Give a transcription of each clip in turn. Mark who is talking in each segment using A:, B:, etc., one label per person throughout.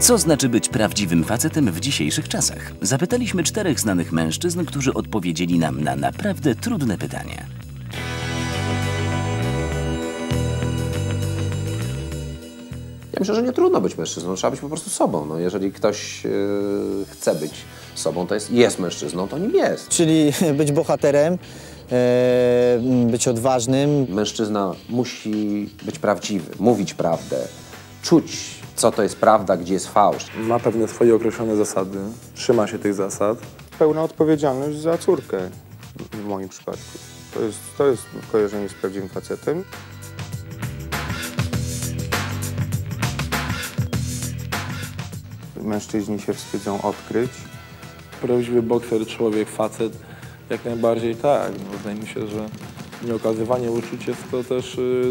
A: Co znaczy być prawdziwym facetem w dzisiejszych czasach? Zapytaliśmy czterech znanych mężczyzn, którzy odpowiedzieli nam na naprawdę trudne pytanie.
B: Ja myślę, że nie trudno być mężczyzną, trzeba być po prostu sobą. No, jeżeli ktoś e, chce być sobą, to jest, jest mężczyzną, to nim jest.
C: Czyli być bohaterem, e, być odważnym.
B: Mężczyzna musi być prawdziwy, mówić prawdę, czuć, co to jest prawda, gdzie jest fałsz.
D: ma pewne swoje określone zasady, trzyma się tych zasad.
E: pełna odpowiedzialność za córkę w moim przypadku. To jest, to jest kojarzenie z prawdziwym facetem. Mężczyźni się wstydzą odkryć.
D: Prawdziwy bokser, człowiek, facet, jak najbardziej tak. No, wydaje mi się, że nieokazywanie uczuć jest to też yy,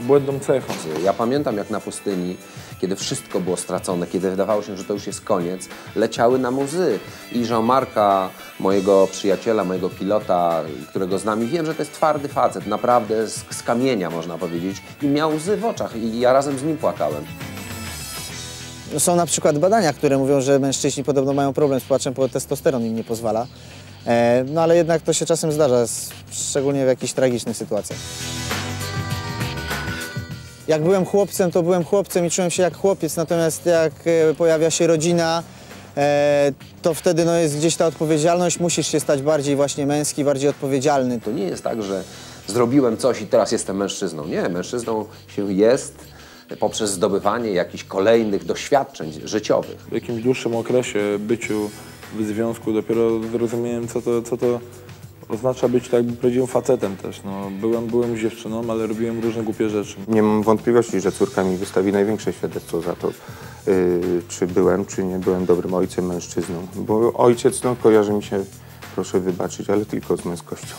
D: błędną cechą.
B: Ja pamiętam, jak na pustyni, kiedy wszystko było stracone, kiedy wydawało się, że to już jest koniec, leciały nam łzy. I Jean-Marca, mojego przyjaciela, mojego pilota, którego z nami, wiem, że to jest twardy facet, naprawdę z, z kamienia, można powiedzieć, i miał łzy w oczach i ja razem z nim płakałem.
C: Są na przykład badania, które mówią, że mężczyźni podobno mają problem z płaczem, bo testosteron im nie pozwala. E, no ale jednak to się czasem zdarza, szczególnie w jakichś tragicznych sytuacjach. Jak byłem chłopcem, to byłem chłopcem i czułem się jak chłopiec, natomiast jak e, pojawia się rodzina, e, to wtedy no, jest gdzieś ta odpowiedzialność, musisz się stać bardziej właśnie męski, bardziej odpowiedzialny.
B: To nie jest tak, że zrobiłem coś i teraz jestem mężczyzną. Nie, mężczyzną się jest poprzez zdobywanie jakichś kolejnych doświadczeń życiowych.
D: W jakimś dłuższym okresie byciu w związku dopiero zrozumiałem, co to, co to oznacza być tak prawdziwym facetem też. No, byłem, byłem dziewczyną, ale robiłem różne głupie rzeczy.
E: Nie mam wątpliwości, że córka mi wystawi największe świadectwo za to, yy, czy byłem, czy nie byłem dobrym ojcem, mężczyzną. Bo ojciec no, kojarzy mi się, proszę wybaczyć, ale tylko z męskością.